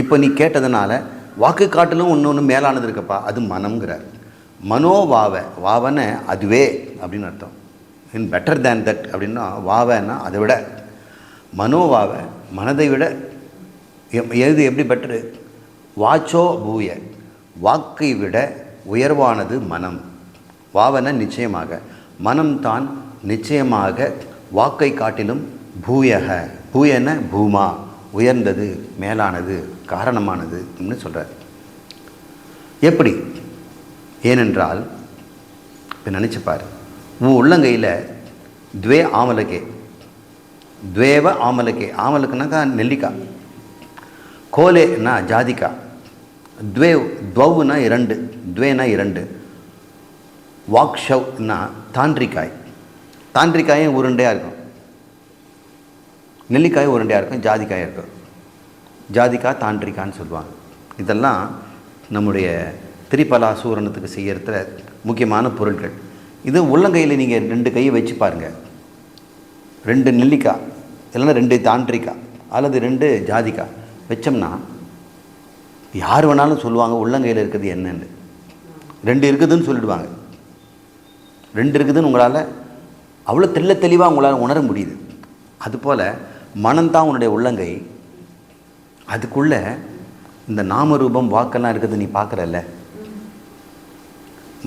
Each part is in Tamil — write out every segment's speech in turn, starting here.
இப்போ நீ கேட்டதுனால வாக்கு காட்டிலும் ஒன்று ஒன்று மேலானது இருக்கப்பா அது மனம்ங்கிறார். மனோவாவ வாவன அதுவே அப்படின்னு அர்த்தம். இன் பெட்டர் தேன் தட் அப்படின்னா வாவன்னா அதை விட. மனோவாவ மனதை விட எது எப்படி பெட்டரு வாச்சோ பூய வாக்கை விட உயர்வானது மனம். வாவன நிச்சயமாக மனம்தான் நிச்சயமாக வாக்கை காட்டிலும் பூயக. பூயன பூமா. உயர்ந்தது மேலானது காரணமானது சொல்கிறார் எப்படி? ஏனென்றால் இப்போ நினச்சி உன் உள்ளங்கையில் துவே ஆமலகே துவேவ ஆமலகே ஆமலக்குனாக்கா நெல்லிக்காய் கோலேனா ஜாதிக்கா. துவே துவவுனா இரண்டு. துவேனா இரண்டு. வாக்ஷவ்னா தாண்டிக்காய் தாண்டிக்காயும் உருண்டையாக இருக்கும். நெல்லிக்காய் உருண்டையாக இருக்கும் ஜாதிக்காய் இருக்கும் ஜாதிக்காய் தாண்டிக்கான்னு சொல்லுவாங்க. இதெல்லாம் நம்முடைய திரிபலா சூரணத்துக்கு செய்கிறத்துல முக்கியமான பொருட்கள். இது உள்ளங்கையில் நீங்கள் ரெண்டு கையை வச்சு பாருங்கள் ரெண்டு நெல்லிக்காய் இல்லைன்னா ரெண்டு தாண்டிக்காய் அல்லது ரெண்டு ஜாதிக்காய். வச்சோம்னா யார் வேணாலும் சொல்லுவாங்க உள்ளங்கையில் இருக்கிறது என்னன்னு. ரெண்டு இருக்குதுன்னு சொல்லிடுவாங்க. ரெண்டு இருக்குதுன்னு உங்களால் அவ்வளோ தெல்ல தெளிவாக உங்களால் உணர முடியுது. அதுபோல் மனம்தான் உன்னுடைய உள்ளங்கை. அதுக்குள்ள இந்த நாமரூபம் வாக்கெல்லாம் இருக்குது நீ பார்க்குறல்ல.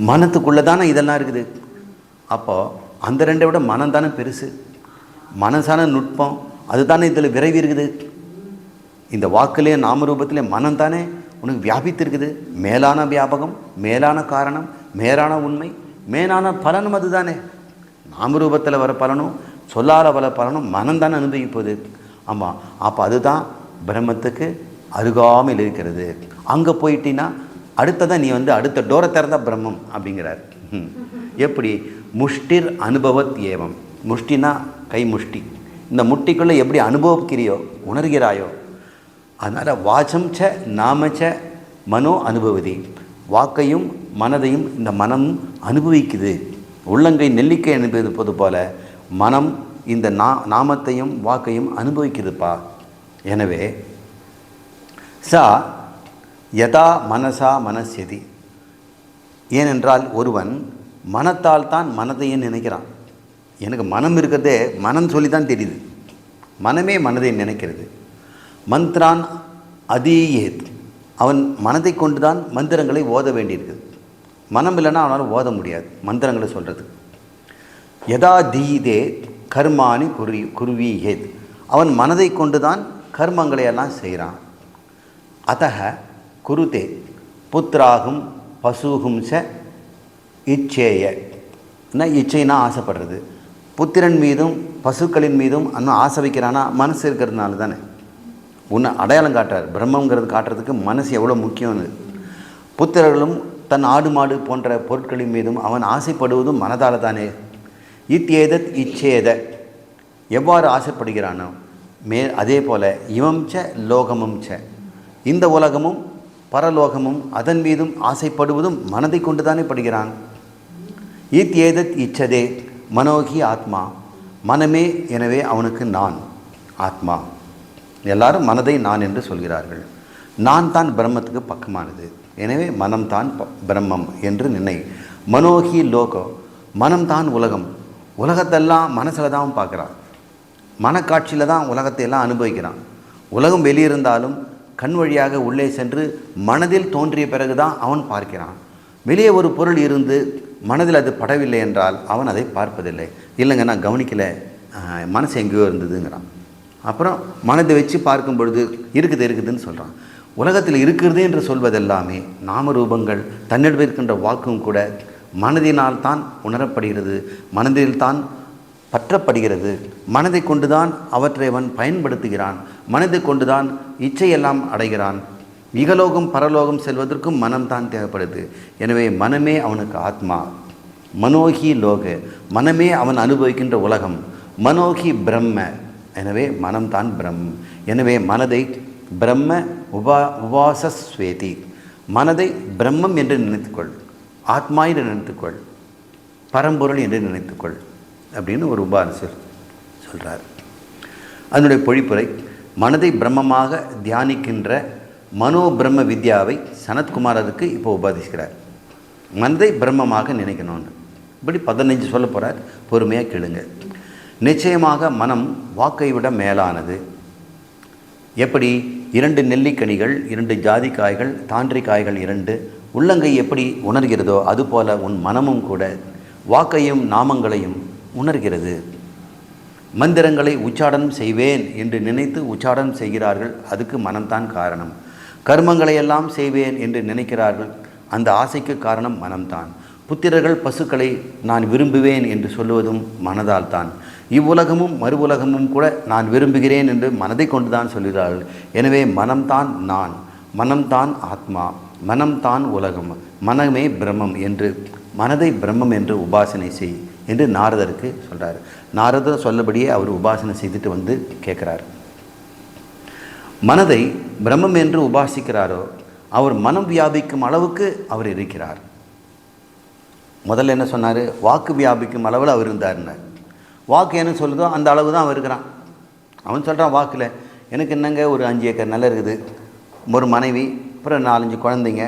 மனத்துக்குள்ளே தானே இதெல்லாம் இருக்குது. அப்போது அந்த ரெண்டை விட மனம் தானே பெருசு. மனசான நுட்பம் அதுதானே இதில் விரைவி இருக்குது. இந்த வாக்குலேயே நாமரூபத்திலே மனம் தானே உனக்கு வியாபித்திருக்குது. மேலான வியாபகம் மேலான காரணம் மேலான உண்மை மேலான பலனும் அதுதானே. நாமரூபத்தில் வர பலனும் சொல்லாத பல பலனும் மனம் தானே அனுபவிப்பது ஆமாம் அப்போ அதுதான் பிரம்மத்துக்கு அருகாமையில் இருக்கிறது. அங்கே போயிட்டீங்கன்னா அடுத்ததான் நீ வந்து அடுத்த டோரை திறந்தா பிரம்மம் அப்படிங்கிறார். ம். எப்படி? முஷ்டிர் அனுபவத் ஏவம். முஷ்டினா கை முஷ்டி. இந்த முட்டிக்குள்ளே எப்படி அனுபவிக்கிறியோ உணர்கிறாயோ அதனால் வாச்சம் ச நாம ச மனோ அனுபவதி. வாக்கையும் மனதையும் இந்த மனம் அனுபவிக்குது. உள்ளங்கை நெல்லிக்கை அனுபவிப்பது போல மனம் இந்த நா நாமத்தையும் வாக்கையும் அனுபவிக்கிறதுப்பா. எனவே சா யதா மனசா மனசெதி ஏனென்றால் ஒருவன் மனத்தால் தான் மனதையே நினைக்கிறான். எனக்கு மனம் இருக்கிறதே மனம் சொல்லி தான் தெரியுது. மனமே மனதை நினைக்கிறது. மந்த்ரான் அதீயேத். அவன் மனதை கொண்டு தான் மந்திரங்களை ஓத வேண்டியிருக்குது. மனம் இல்லைன்னா அவனால் ஓத முடியாது. மந்திரங்களை சொல்கிறது யதா தீதே கர்மானி குரு குருவீகேத் அவன் மனதை கொண்டு தான் கர்மங்களை எல்லாம் செய்கிறான். அத்தக குருதே புத்திராகும் பசுகும் ச இச்சேய. என்ன இச்சைனா ஆசைப்படுறது. புத்திரன் மீதும் பசுக்களின் மீதும் இன்னும் ஆசை வைக்கிறானா மனசு இருக்கிறதுனால தானே. உன்னை அடையாளம் காட்டுறார். பிரம்மங்கிறது காட்டுறதுக்கு மனசு எவ்வளோ முக்கியம்னு. புத்திரர்களும் தன் ஆடு மாடு போன்ற பொருட்களின் மீதும் அவன் ஆசைப்படுவதும் மனதால் தானே. இத்தேதத் இச்சேத. எவ்வாறு ஆசைப்படுகிறானோ மே அதே போல் இவம் ச லோகமும் ச. இந்த உலகமும் பரலோகமும் அதன் மீதும் ஆசைப்படுவதும் மனதை கொண்டு தானே படுகிறான்? இத்யேதத் இச்சதே மனோகி ஆத்மா. மனமே எனவே அவனுக்கு நான் ஆத்மா. எல்லாரும் மனதை நான் என்று சொல்கிறார்கள். நான் தான் பிரம்மத்துக்கு பக்கமானது. எனவே மனம்தான் ப- பிரம்மம் என்று நினை. மனோகி லோகோ மனம்தான் உலகம். உலகத்தெல்லாம் மனசில் தான் பார்க்குறான். மனக்காட்சியில் தான் உலகத்தை எல்லாம் அனுபவிக்கிறான். உலகம் வெளியிருந்தாலும் கண் வழியாக உள்ளே சென்று மனதில் தோன்றிய பிறகு தான் அவன் பார்க்கிறான். வெளியே ஒரு பொருள் இருந்து மனதில் அது படவில்லை என்றால் அவன் அதை பார்ப்பதில்லை. இல்லைங்க நான் கவனிக்கலை. மனசு எங்கேயோ இருந்ததுங்கிறான். அப்புறம் மனதை வச்சு பார்க்கும் பொழுது இருக்குது இருக்குதுன்னு சொல்கிறான் உலகத்தில் இருக்கிறது என்று சொல்வதெல்லாமே நாமரூபங்கள் தன்னிடம் இருக்கின்ற வாக்கும் கூட மனதினால் தான் உணரப்படுகிறது மனதில் தான் பற்றப்படுகிறது. மனதை கொண்டுதான் அவற்றை அவன் பயன்படுத்துகிறான். மனதை கொண்டுதான் இச்சையெல்லாம் அடைகிறான். இகலோகம் பரலோகம் செல்வதற்கும் மனம்தான் தேவைப்படுது. எனவே மனமே அவனுக்கு ஆத்மா. மனோகி லோக. மனமே அவன் அனுபவிக்கின்ற உலகம். மனோகி பிரம்ம. எனவே மனம்தான் பிரம் எனவே மனதை பிரம்ம உபா உபாசஸ்வேதி. மனதை பிரம்மம் என்று நினைத்துக்கொள். ஆத்மா என்று நினைத்துக்கொள் பரம்பொருள் என்று நினைத்துக்கொள் அப்படின்னு ஒரு உபாசர் சொல்கிறார் அதனுடைய பொழிப்புரை மனதை பிரம்மமாக தியானிக்கின்ற மனோ பிரம்ம வித்யாவை சனத்குமாரருக்கு இப்போ உபாதிக்கிறார். மனதை பிரம்மமாக நினைக்கணும்னு. இப்படி பதினஞ்சு சொல்ல போகிறார் பொறுமையாக கேளுங்க. நிச்சயமாக மனம் வாக்கை விட மேலானது. எப்படி? இரண்டு நெல்லிக்கனிகள் இரண்டு ஜாதிக்காய்கள் தாண்டிக்காய்கள் இரண்டு உள்ளங்கை எப்படி உணர்கிறதோ அதுபோல உன் மனமும் கூட வாக்கையும் நாமங்களையும் உணர்கிறது. மந்திரங்களை உச்சாடனம் செய்வேன் என்று நினைத்து உச்சாடனம் செய்கிறார்கள் அதுக்கு மனம்தான் காரணம். கர்மங்களை எல்லாம் செய்வேன் என்று நினைக்கிறார்கள் அந்த ஆசைக்கு காரணம் மனம்தான். புத்திரர்கள் பசுக்களை நான் விரும்புவேன் என்று சொல்லுவதும் மனதால் தான் இவ்வுலகமும் மறு உலகமும் கூட நான் விரும்புகிறேன் என்று மனதை கொண்டு தான் சொல்கிறார்கள். எனவே மனம்தான் நான் மனம்தான் ஆத்மா. மனம்தான் உலகம் மனமே பிரம்மம் என்று மனதை பிரம்மம் என்று உபாசனை செய் என்று நாரதருக்கு சொல்கிறார் நாரதர் சொல்லபடியே அவர் உபாசனை செய்துட்டு வந்து கேட்குறார் மனதை பிரம்மம் என்று உபாசிக்கிறாரோ அவர் மனம் வியாபிக்கும் அளவுக்கு அவர் இருக்கிறார். முதல்ல என்ன சொன்னார்? வாக்கு வியாபிக்கும் அளவில் அவர் இருந்தார்னார் வாக்கு என்ன சொல்லுதோ அந்த அளவு தான் அவர் இருக்கிறான். அவன் சொல்கிறான் வாக்கில் எனக்கு என்னங்க ஒரு அஞ்சு ஏக்கர் நிலம் இருக்குது? ஒரு மனைவி அப்புறம் நாலஞ்சு குழந்தைங்க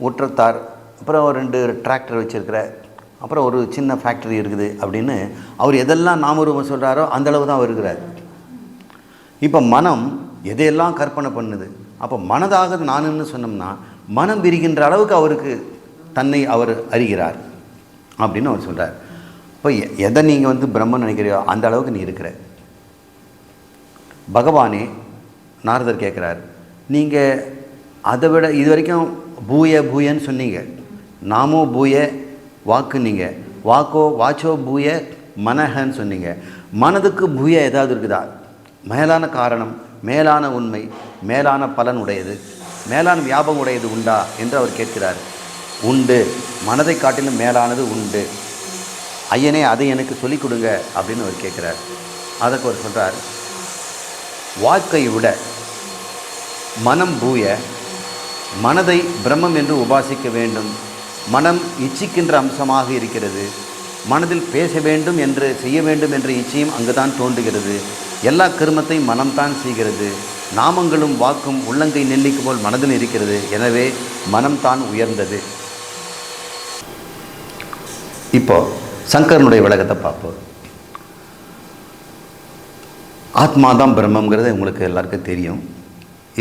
உற்றத்தார் அப்புறம் ரெண்டு டிராக்டர் வச்சுருக்கிற அப்புறம் ஒரு சின்ன ஃபேக்ட்ரி இருக்குது அப்படின்னு அவர் எதெல்லாம் நாமரூபம் சொல்கிறாரோ அந்தளவு தான் அவர் இருக்கிறார். இப்போ மனம் எதையெல்லாம் கற்பனை பண்ணுது? அப்போ மனதாக நானுன்னு சொன்னோம்னா மனம் விரிகின்ற அளவுக்கு அவருக்கு தன்னை அவர் அறிகிறார் அப்படின்னு அவர் சொல்கிறார் இப்போ எ- எதை நீங்கள் வந்து பிரம்மன் நினைக்கிறியோ அந்த அளவுக்கு நீ இருக்கிற. பகவானே நாரதர் கேட்குறார் நீங்கள் அதை விட இது வரைக்கும் பூய பூயன்னு சொன்னீங்க. நாமோ பூய வாக்கு நீங்கள் வாக்கோ வாச்சோ பூய மனஹன்னு சொன்னீங்க. மனதுக்கு பூய ஏதாவது இருக்குதா? மேலான காரணம் மேலான உண்மை மேலான பலன் உடையது. மேலான வியாபகம் உடையது உண்டா என்று அவர் கேட்கிறார். உண்டு. மனதை காட்டிலும் மேலானது உண்டு. ஐயனே அதை எனக்கு சொல்லிக் கொடுங்க அப்படின்னு அவர் கேட்குறார். அதற்கு அவர் சொல்கிறார் வாக்கை விட மனம் பூய மனதை பிரம்மம் என்று உபாசிக்க வேண்டும். மனம் இச்சிக்கின்ற அம்சமாக இருக்கிறது. மனதில் பேச வேண்டும் என்று செய்ய வேண்டும் என்ற இச்சையும் அங்குதான் தோன்றுகிறது. எல்லா கருமத்தையும் மனம்தான் செய்கிறது. நாமங்களும் வாக்கும் உள்ளங்கை நெல்லிக்கு போல் மனதில் இருக்கிறது. எனவே மனம்தான் உயர்ந்தது. இப்போ சங்கரனுடைய விளக்கத்தை பார்ப்போம். ஆத்மா தான் பிரம்மங்கிறது உங்களுக்கு எல்லாருக்கும் தெரியும்.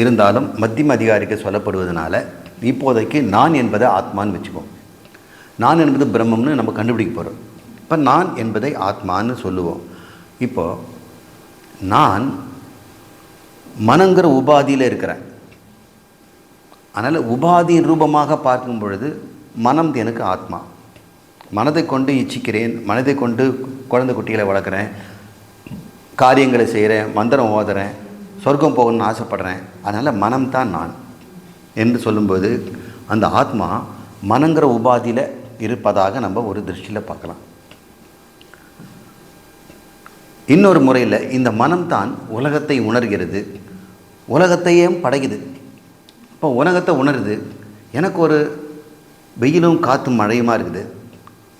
இருந்தாலும் மத்தியம அதிகாரிக்கு சொல்லப்படுவதனால இப்போதைக்கு நான் என்பதை ஆத்மான்னு வச்சுக்குவோம். நான் என்பது பிரம்மம்னு நம்ம கண்டுபிடிக்க போகிறோம் இப்போ நான் என்பதை ஆத்மான்னு சொல்லுவோம். இப்போ நான் மனங்கிற உபாதியில் இருக்கிறேன். அதனால் உபாதியின் ரூபமாக பார்க்கும் பொழுது மனம் எனக்கு ஆத்மா. மனதை கொண்டு இச்சிக்கிறேன் மனதை கொண்டு குழந்தை குட்டிகளை வளர்க்குறேன் காரியங்களை செய்கிறேன் மந்திரம் ஓதுறேன் சொர்க்கம் போகணும்னு ஆசைப்படுறேன். அதனால் மனம்தான் நான் என்று சொல்லும்போது அந்த ஆத்மா மனங்கிற உபாதியில் இருப்பதாக நம்ம ஒரு திருஷ்டியில் பார்க்கலாம். இன்னொரு முறையில் இந்த மனம்தான் உலகத்தை உணர்கிறது. உலகத்தையும் படைக்குது. இப்போ உலகத்தை உணருது. எனக்கு ஒரு வெயிலும் காற்றும் மழையுமா இருக்குது?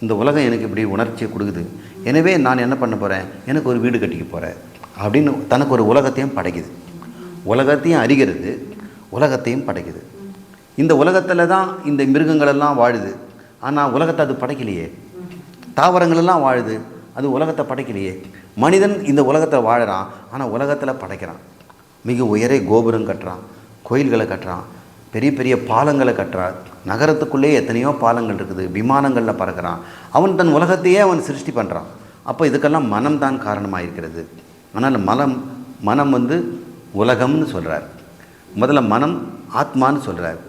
இந்த உலகம் எனக்கு இப்படி உணர்ச்சியை கொடுக்குது. எனவே நான் என்ன பண்ண போகிறேன் எனக்கு ஒரு வீடு கட்டிக்க போகிறேன் அப்படின்னு தனக்கு ஒரு உலகத்தையும் படைக்குது. உலகத்தையும் அறிகிறது உலகத்தையும் படைக்குது. இந்த உலகத்தில் தான் இந்த மிருகங்களெல்லாம் வாழுது. ஆனால் உலகத்தை அது படைக்கலையே. தாவரங்களெல்லாம் வாழுது. அது உலகத்தை படைக்கலையே. மனிதன் இந்த உலகத்தை வாழறான். ஆனால் உலகத்தில் படைக்கிறான். மிக உயரே கோபுரம் கட்டுறான் கோயில்களை கட்டுறான் பெரிய பெரிய பாலங்களை கட்டுறான். நகரத்துக்குள்ளேயே எத்தனையோ பாலங்கள் இருக்குது விமானங்களில் பறக்கிறான். அவன் தன் உலகத்தையே அவன் சிருஷ்டி பண்ணுறான் அப்போ இதுக்கெல்லாம் மனம் தான் காரணமாக இருக்கிறது ஆனால் மனம் மனம் வந்து உலகம்னு சொல்கிறார் முதல்ல மனம் ஆத்மான்னு சொல்கிறார்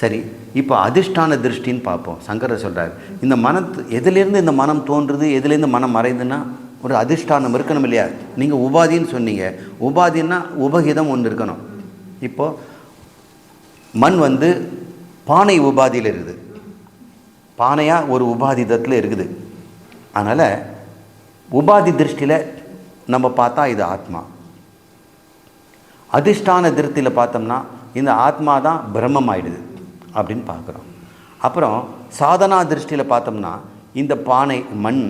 சரி இப்போ அதிஷ்டான திருஷ்டின்னு பார்ப்போம். சங்கரர் சொல்கிறார் இந்த மனத்து எதிலேருந்து இந்த மனம் தோன்றுது எதுலேருந்து மனம் மறையுதுன்னா ஒரு அதிஷ்டானம் இருக்கணும் இல்லையா? நீங்கள் உபாதின்னு சொன்னீங்க. உபாதின்னா உபகிதம் ஒன்று இருக்கணும். இப்போது மண் வந்து பானை உபாதியில் இருக்குது. பானையாக ஒரு உபாதிதத்தில் இருக்குது. அதனால் உபாதி திருஷ்டியில் நம்ம பார்த்தா இது ஆத்மா. அதிஷ்டான திருத்தியில் பார்த்தோம்னா இந்த ஆத்மா தான் பிரம்மம் ஆயிடுது அப்படின்னு பார்க்குறோம். அப்புறம் சாதனா திருஷ்டியில் பார்த்தோம்னா இந்த பானை மண்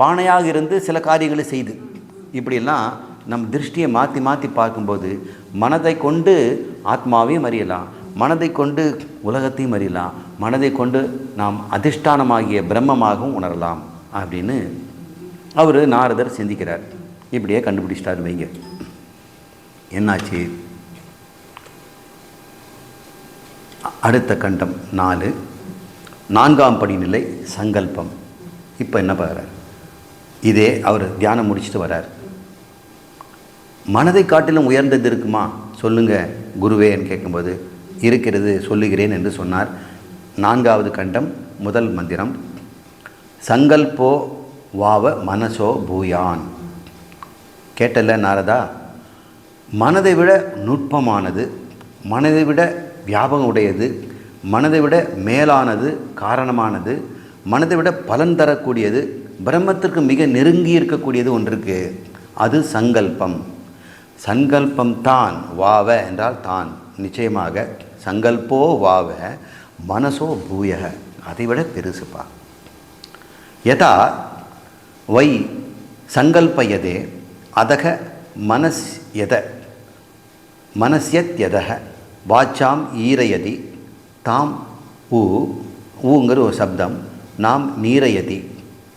பானையாக இருந்து சில காரியங்களை செய்து. இப்படியெல்லாம் நம் திருஷ்டியை மாற்றி மாற்றி பார்க்கும்போது மனதை கொண்டு ஆத்மாவையும் அறியலாம். மனதை கொண்டு உலகத்தையும் அறியலாம். மனதை கொண்டு நாம் அதிஷ்டானமாகிய பிரம்மமாகவும் உணரலாம் அப்படின்னு அவர் நாரதர் சிந்திக்கிறார். இப்படியே கண்டுபிடிச்சிட்டாரு வைங்க. என்னாச்சு? அடுத்த கண்டம் நாலு. நான்காம் படிநிலை சங்கல்பம். இப்போ என்ன பார்க்குறார் இதே அவர் தியானம் முடிச்சுட்டு வரார். மனதை காட்டிலும் உயர்ந்தது இருக்குமா? சொல்லுங்க குருவேன்னு கேட்கும்போது இருக்கிறது சொல்லுகிறேன் என்று சொன்னார். நான்காவது கண்டம் முதல் மந்திரம். சங்கல்போ வாவ மனசோ பூயான். கேட்டல நாரதா மனதை விட நுட்பமானது மனதை விட வியாபகம் உடையது மனதை விட மேலானது காரணமானது மனதை விட பலன் தரக்கூடியது பிரம்மத்திற்கு மிக நெருங்கி இருக்கக்கூடியது ஒன்று இருக்கு அது சங்கல்பம். சங்கல்பம் தான் வாவ என்றால் தான். நிச்சயமாக சங்கல்போ வாவ மனசோ பூயக அதை விட பெருசுப்பா. யதா வை சங்கல்பயதே அதக மனஸ் எத? மனசியத்யதக வாச்சாம் ஈரயதி. தாம் ஊ ஊங்கிற ஒரு சப்தம். நாம் நீரயதி.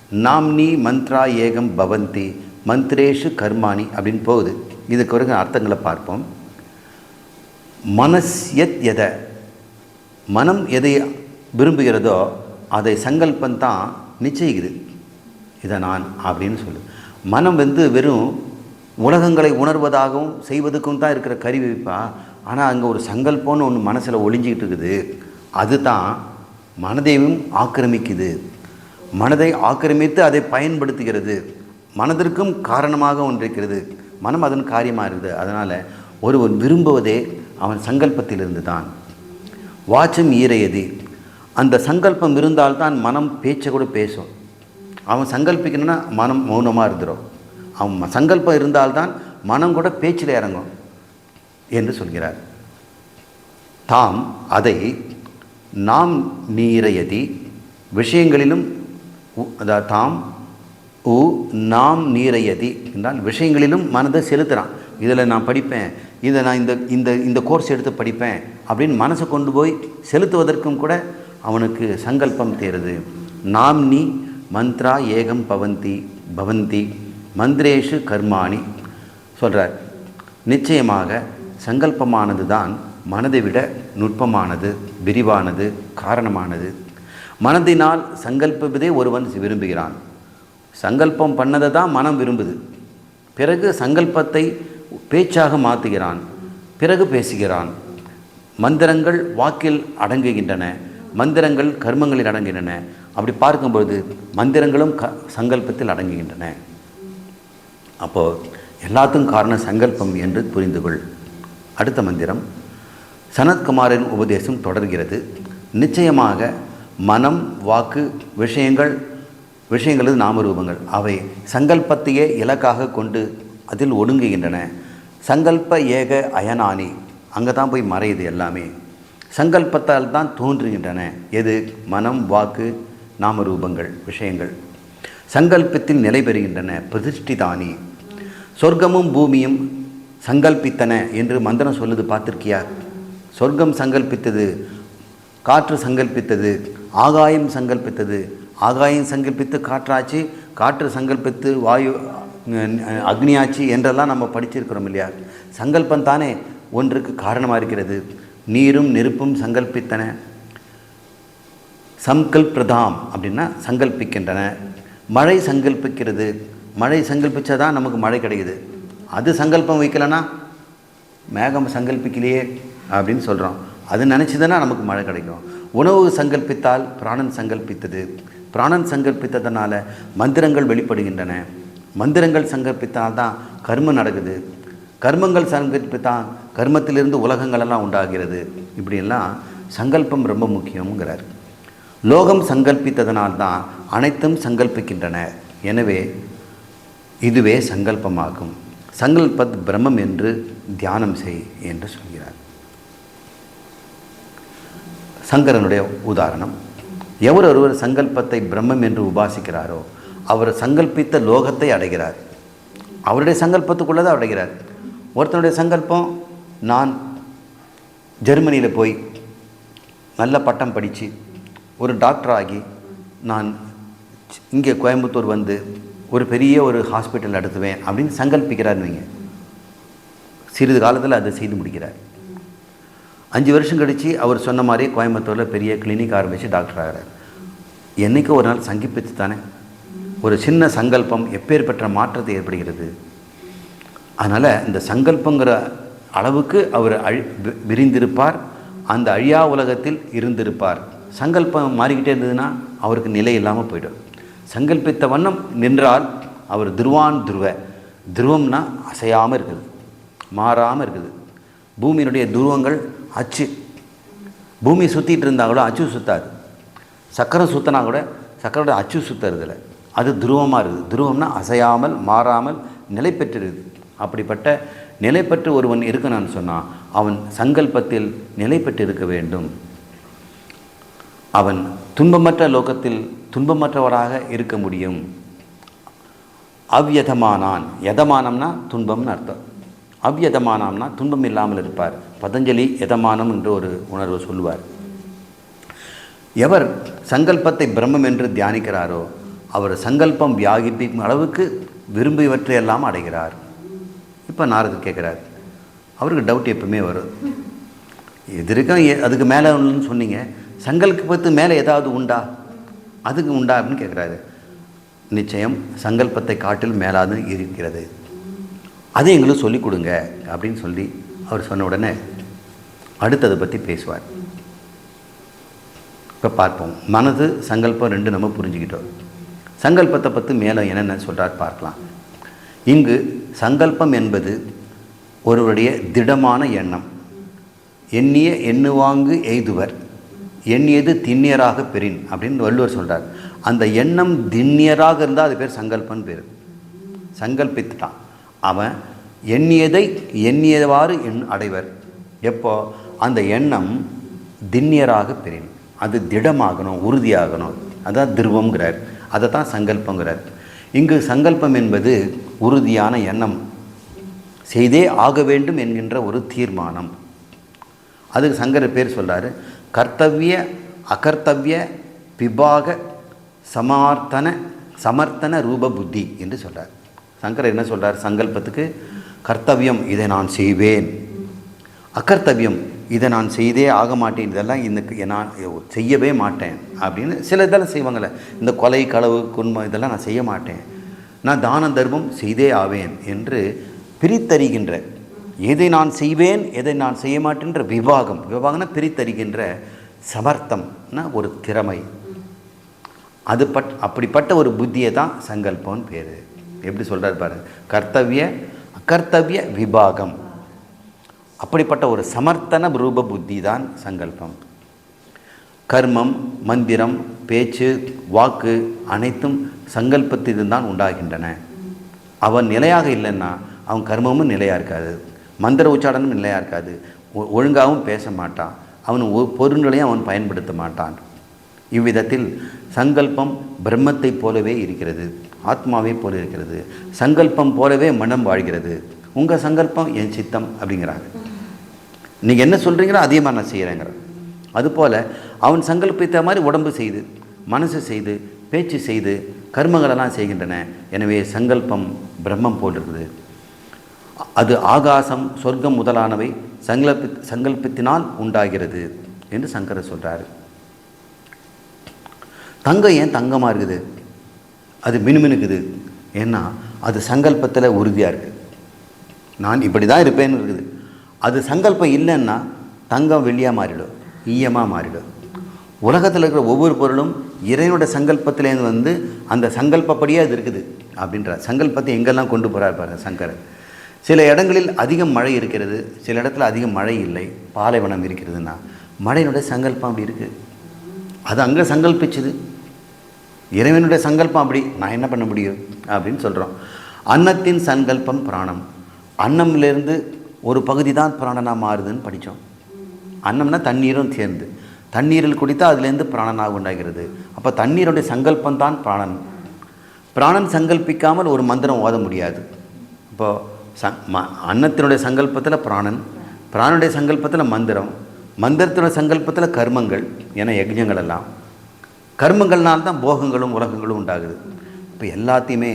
நாம் நீ மந்த்ரா ஏகம் பவந்தி. மந்த்ரேஷு கர்மாணி அப்படின்னு போகுது. இதுக்கு பிறகு அர்த்தங்களை பார்ப்போம். மனஸ்யத் எத? மனம் எதை விரும்புகிறதோ அதை சங்கல்பம் தான் நிச்சயிக்குது. இதை நான் அப்படின்னு சொல்லு. மனம் வந்து வெறும் உலகங்களை உணர்வதாகவும் செய்வதுக்கும் தான் இருக்கிற கருவிப்பா. ஆனால் அங்கே ஒரு சங்கல்பம்னு ஒன்று மனசில் ஒளிஞ்சிக்கிட்டு இருக்குது. அதுதான் மனதையும் ஆக்கிரமிக்குது. மனதை ஆக்கிரமித்து அதை பயன்படுத்துகிறது. மனதிற்கும் காரணமாக ஒன்று இருக்கிறது மனம் அதன் காரியமாக இருக்குது. அதனால் ஒருவன் விரும்புவதே அவன் சங்கல்பத்திலிருந்து தான் வாச்சம் ஈரையது. அந்த சங்கல்பம் இருந்தால்தான் மனம் பேச்சை கூட பேசும். அவன் சங்கல்பிக்கணும்னா மனம் மௌனமாக இருந்துடும் அவன் சங்கல்பம் இருந்தால்தான் மனம் கூட பேச்சில் இறங்கும் என்று சொல்கிறார். தாம் அதை நாம் நீரையதி விஷயங்களிலும் உ- தாம் உ நாம் நீரையதி என்றால் விஷயங்களிலும் மனதை செலுத்துகிறான் இதில் நான் படிப்பேன் இதை நான் இந்த இந்த இந்த கோர்ஸ் எடுத்து படிப்பேன் அப்படின்னு மனசை கொண்டு போய் செலுத்துவதற்கும் கூட அவனுக்கு சங்கல்பம் தேருது. நாம் நீ மந்த்ரா ஏகம் பவந்தி பவந்தி மந்திரேஷு கர்மாணி சொல்கிறார் நிச்சயமாக சங்கல்பமானது தான் மனதை விட நுட்பமானது விரிவானது காரணமானது. மனதினால் சங்கல்பிப்பதே ஒருவன் விரும்புகிறான். சங்கல்பம் பண்ணதை தான் மனம் விரும்புது. பிறகு சங்கல்பத்தை பேச்சாக மாற்றுகிறான் பிறகு பேசுகிறான். மந்திரங்கள் வாக்கில் அடங்குகின்றன. மந்திரங்கள் கர்மங்களில் அடங்குகின்றன. அப்படி பார்க்கும்பொழுது மந்திரங்களும் க சங்கல்பத்தில் அடங்குகின்றன. அப்போது எல்லாத்துக்கும் காரணம் சங்கல்பம் என்று புரிந்து கொள் அடுத்த மந்திரம். சனத்குமாரின் உபதேசம் தொடர்கிறது. நிச்சயமாக மனம் வாக்கு விஷயங்கள் விஷயங்களது நாமரூபங்கள் அவை சங்கல்பத்தையே இலக்காக கொண்டு அதில் ஒடுங்குகின்றன. சங்கல்ப ஏக அயனானி அங்கே தான் போய் மறையுது எல்லாமே. சங்கல்பத்தால் தான் தோன்றுகின்றன. எது? மனம் வாக்கு நாமரூபங்கள் விஷயங்கள். சங்கல்பத்தில் நிலை பெறுகின்றன பிரதிஷ்டிதானி. சொர்க்கமும் பூமியும் சங்கல்பித்தன என்று மந்திரம் சொல்லுது பார்த்திருக்கியா? சொர்க்கம் சங்கல்பித்தது காற்று சங்கல்பித்தது ஆகாயம் சங்கல்பித்தது. ஆகாயம் சங்கல்பித்து காற்றாச்சு காற்று சங்கல்பித்து வாயு அக்னியாச்சு என்றெல்லாம் நம்ம படிச்சிருக்கிறோம் இல்லையா? சங்கல்பம் தானே ஒன்றுக்கு காரணமாக இருக்கிறது. நீரும் நெருப்பும் சங்கல்பித்தன. சங்கல்பிரதாம் அப்படின்னா சங்கல்பிக்கின்றன. மழை சங்கல்பிக்கிறது. மழை சங்கல்பித்தா தான் நமக்கு மழை கிடைக்குது. அது சங்கல்பம் வைக்கலைன்னா மேகம் சங்கல்பிக்கலையே அப்படின்னு சொல்கிறோம் அது நினச்சிதுன்னா நமக்கு மழை கிடைக்கும். உணவு சங்கல்பித்தால் பிராணன் சங்கல்பித்தது. பிராணன் சங்கல்பித்ததுனால மந்திரங்கள் வெளிப்படுகின்றன. மந்திரங்கள் சங்கல்பித்தால் தான் கர்மம் நடக்குது. கர்மங்கள் சங்கல்பித்தான் கர்மத்திலிருந்து உலகங்கள் எல்லாம் உண்டாகிறது. இப்படியெல்லாம் சங்கல்பம் ரொம்ப முக்கியங்கிறார் லோகம் சங்கல்பித்ததனால்தான் அனைத்தும் சங்கல்பிக்கின்றன. எனவே இதுவே சங்கல்பமாகும். சங்கல்பத் பிரம்மம் என்று தியானம் செய் என்று சொல்கிறார். சங்கரனுடைய உதாரணம் எவர் ஒருவர் சங்கல்பத்தை பிரம்மம் என்று உபாசிக்கிறாரோ அவர் சங்கல்பித்த லோகத்தை அடைகிறார். அவருடைய சங்கல்பத்துக்குள்ளே தான் அடைகிறார். ஒருத்தனுடைய சங்கல்பம் நான் ஜெர்மனியில் போய் நல்ல பட்டம் படித்து ஒரு டாக்டர் ஆகி நான் இங்கே கோயம்புத்தூர் வந்து ஒரு பெரிய ஒரு ஹாஸ்பிட்டல் நடத்துவேன் அப்படின்னு சங்கல்பிக்கிறாருன்னு வைங்க சிறிது காலத்தில் அதை செய்து முடிக்கிறார். அஞ்சு வருஷம் கழித்து அவர் சொன்ன மாதிரி கோயம்புத்தூரில் பெரிய கிளினிக் ஆரம்பித்து டாக்டர் ஆகிறார். என்றைக்கு ஒரு நாள் சங்கிப்பித்து தானே? ஒரு சின்ன சங்கல்பம் எப்பேற்பட்ட மாற்றத்தை ஏற்படுகிறது? அதனால் இந்த சங்கல்பங்கிற அளவுக்கு அவர் அழி வி- விரிந்திருப்பார். அந்த அழியா உலகத்தில் இருந்திருப்பார். சங்கல்பம் மாறிக்கிட்டே இருந்ததுன்னா அவருக்கு நிலை இல்லாமல் போயிடும். சங்கல்பித்த வண்ணம் நின்றால் அவர் துருவான் துருவ. துருவம்னா அசையாமல் இருக்குது. மாறாமல் இருக்குது. பூமியினுடைய துருவங்கள் அச்சு. பூமி சுற்றிட்டு இருந்தால் கூட அச்சு சுத்தாது. சக்கரம் சுத்தினா கூட சக்கரோட அச்சு சுற்றுறதில்ல அது துருவமாக இருக்குது. துருவம்னா அசையாமல் மாறாமல் நிலை பெற்றிருக்குது. அப்படிப்பட்ட நிலை பெற்று ஒருவன் இருக்கணும்னு சொன்னால் அவன் சங்கல்பத்தில் நிலை பெற்று இருக்க வேண்டும். அவன் துன்பமற்ற லோகத்தில் துன்பமற்றவராக இருக்க முடியும். அவ்யதமானான் யதமானம்னா துன்பம்னு அர்த்தம். அவ்யதமானம்னா துன்பம் இல்லாமல் இருப்பார். பதஞ்சலி யதமானம் என்று ஒரு உணர்வு சொல்லுவார். எவர் சங்கல்பத்தை பிரம்மம் என்று தியானிக்கிறாரோ அவர் சங்கல்பம் வியாகிப்பிக்கும் அளவுக்கு விரும்பியவற்றை எல்லாம் அடைகிறார். இப்போ நாரதர் கேட்குறார். அவருக்கு டவுட் எப்பவுமே வரும். இது இருக்கும் அதுக்கு மேலே ஒன்றுன்னு சொன்னீங்க. சங்கல்பத்து மேலே ஏதாவது உண்டா? அதுக்கு உண்டா அப்படின்னு கேட்குறாரு. நிச்சயம் சங்கல்பத்தை காட்டில் மேலாது இருக்கிறது. அதை எங்களுக்கு சொல்லிக் கொடுங்க அப்படின்னு சொல்லி அவர் சொன்ன உடனே அடுத்ததை பற்றி பேசுவார். இப்போ பார்ப்போம். மனது சங்கல்பம் ரெண்டு நம்ம புரிஞ்சுக்கிட்டோம். சங்கல்பத்தை பற்றி மேலே என்னென்ன சொல்கிறார் பார்க்கலாம். இங்கு சங்கல்பம் என்பது ஒருவருடைய திடமான எண்ணம். எண்ணிய எண்ணுவாங்கு எய்துவர். எண்ணியது திண்ணியராக பெறின் அப்படின்னு வள்ளுவர் சொல்கிறார் அந்த எண்ணம் திண்ணியராக இருந்தால் அது பேர் சங்கல்பன் பேர். சங்கல்பித்துட்டான். அவன் எண்ணியதை எண்ணியவாறு எண் அடைவர். எப்போ? அந்த எண்ணம் திண்ணியராக பெறின். அது திடமாகணும் உறுதியாகணும். அதான் திருவம்ங்கிறார். அதை தான் சங்கல்பங்கிறார். இங்கு சங்கல்பம் என்பது உறுதியான எண்ணம். செய்தே ஆக வேண்டும் என்கின்ற ஒரு தீர்மானம். அதுக்கு சங்கர பேர் சொல்கிறாரு கர்த்தவிய அகர்த்தவிய பிபாக சமார்த்தன சமர்த்தன ரூப புத்தி என்று சொல்கிறார் சங்கரர் என்ன சொல்கிறார் சங்கல்பத்துக்கு கர்த்தவியம் இதை நான் செய்வேன். அகர்த்தவியம் இதை நான் செய்தே ஆக மாட்டேன் இதெல்லாம் இந்த நான் செய்யவே மாட்டேன். அப்படின்னு சில இதெல்லாம் செய்வாங்கள்ல இந்த கொலை களவு குன்மம் இதெல்லாம் நான் செய்ய மாட்டேன். நான் தான தர்மம் செய்தே ஆவேன் என்று பிரித்தறிகின்ற எதை நான் செய்வேன் எதை நான் செய்ய மாட்டேன்ற விவாகம். விவாகம்னா பிரித்தறிகின்ற சமர்த்தம்னா ஒரு திறமை. அது பட் அப்படிப்பட்ட ஒரு புத்தியை தான் சங்கல்பம்னு பேர். எப்படி சொல்கிறார் பாரு? கர்த்தவிய அகர்த்தவிய விபாகம். அப்படிப்பட்ட ஒரு சமர்த்தன ரூப புத்தி தான் சங்கல்பம். கர்மம் மந்திரம் பேச்சு வாக்கு அனைத்தும் சங்கல்பத்திலிருந்து தான் உண்டாகின்றன. அவன் நிலையாக இல்லைன்னா அவன் கர்மமும் நிலையாக இருக்காது. மந்திர உச்சாடனும் நிலையாக இருக்காது. ஒ- ஒழுங்காகவும் பேச மாட்டான். அவன் ஒ- பொருள்களையும் அவன் பயன்படுத்த மாட்டான். இவ்விதத்தில் சங்கல்பம் பிரம்மத்தை போலவே இருக்கிறது. ஆத்மாவை போல இருக்கிறது. சங்கல்பம் போலவே மனம் வாழ்கிறது. உங்கள் சங்கல்பம் என் சித்தம் அப்படிங்கிறாங்க. நீங்கள் என்ன சொல்கிறீங்களோ அதே மாதிரி நான் செய்கிறேங்கிற அதுபோல் அவன் சங்கல்பித்த மாதிரி உடம்பு செய்து மனசு செய்து பேச்சு செய்து கர்மங்களெல்லாம் செய்கின்றன. எனவே சங்கல்பம் பிரம்மம் போல் இருக்குது. அது ஆகாசம் சொர்க்கம் முதலானவை சங்கல்பி சங்கல்பத்தினால் உண்டாகிறது என்று சங்கரர் சொல்கிறாரு தங்கம் ஏன் தங்கமாக இருக்குது? அது மினுமினுக்குது. ஏன்னா அது சங்கல்பத்தில் உறுதியாக இருக்குது நான் இப்படி தான் இருப்பேன்னு இருக்குது. அது சங்கல்பம் இல்லைன்னா தங்கம் வெள்ளியாக மாறிடும் ஈயமாக மாறிடும். உலகத்தில் இருக்கிற ஒவ்வொரு பொருளும் இறைவனோட சங்கல்பத்திலேருந்து வந்து அந்த சங்கல்பப்படியே அது இருக்குது அப்படின்ற சங்கல்பத்தை எங்கெல்லாம் கொண்டு போகிறார் பாருங்கள் சங்கரன் சில இடங்களில் அதிகம் மழை இருக்கிறது சில இடத்துல அதிகம் மழை இல்லை பாலைவனம் இருக்கிறதுன்னா மழையினுடைய சங்கல்பம் அப்படி இருக்குது அது அங்கே சங்கல்பிச்சுது. இறைவனுடைய சங்கல்பம் அப்படி நான் என்ன பண்ண முடியும்? அப்படின்னு சொல்கிறோம் அன்னத்தின் சங்கல்பம் பிராணம். அன்னம்லேருந்து ஒரு பகுதி தான் பிராணனாக மாறுதுன்னு படித்தோம் அன்னம்னா தண்ணீரும் சேர்ந்து. தண்ணீரில் குடித்தால் அதுலேருந்து பிராணனாக உண்டாகிறது. அப்போ தண்ணீருடைய சங்கல்பம் தான் பிராணன். பிராணன் சங்கல்பிக்காமல் ஒரு மந்திரம் ஓத முடியாது. இப்போது சங் ம அன்னத்தினுடைய சங்கல்பத்தில் பிராணன் பிராணனுடைய சங்கல்பத்தில் மந்திரம் மந்திரத்தினுடைய சங்கல்பத்தில் கர்மங்கள் என யஜ்ஞங்கள் எல்லாம். கர்மங்கள்னால் தான் போகங்களும் உலகங்களும் உண்டாகுது. இப்போ எல்லாத்தையுமே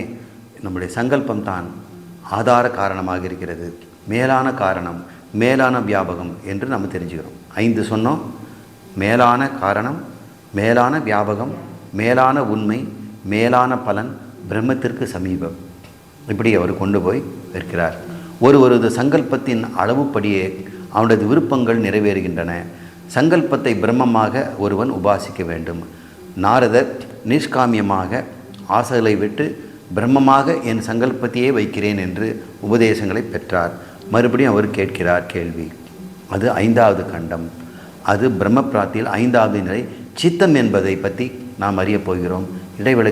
நம்முடைய சங்கல்பம் தான் ஆதார காரணமாக இருக்கிறது. மேலான காரணம் மேலான வியாபகம் என்று நம்ம தெரிஞ்சுக்கிறோம். ஐந்து சொன்னோம். மேலான காரணம் மேலான வியாபகம் மேலான உண்மை மேலான பலன் பிரம்மத்திற்கு சமீபம். இப்படி அவர் கொண்டு போய் வைக்கிறார் ஒரு சங்கல்பத்தின் அளவுப்படியே அவனது விருப்பங்கள் நிறைவேறுகின்றன. சங்கல்பத்தை பிரம்மமாக ஒருவன் உபாசிக்க வேண்டும். நாரதர் நிஷ்காமியமாக ஆசைகளை விட்டு பிரம்மமாக என் சங்கல்பத்தையே வைக்கிறேன் என்று உபதேசங்களை பெற்றார். மறுபடியும் அவர் கேட்கிறார் கேள்வி. அது ஐந்தாவது கண்டம். அது பிரம்ம பிராப்தியில் ஐந்தாவது நிலை சித்தம் என்பதை பற்றி நாம் அறியப் போகிறோம். இடைவெளி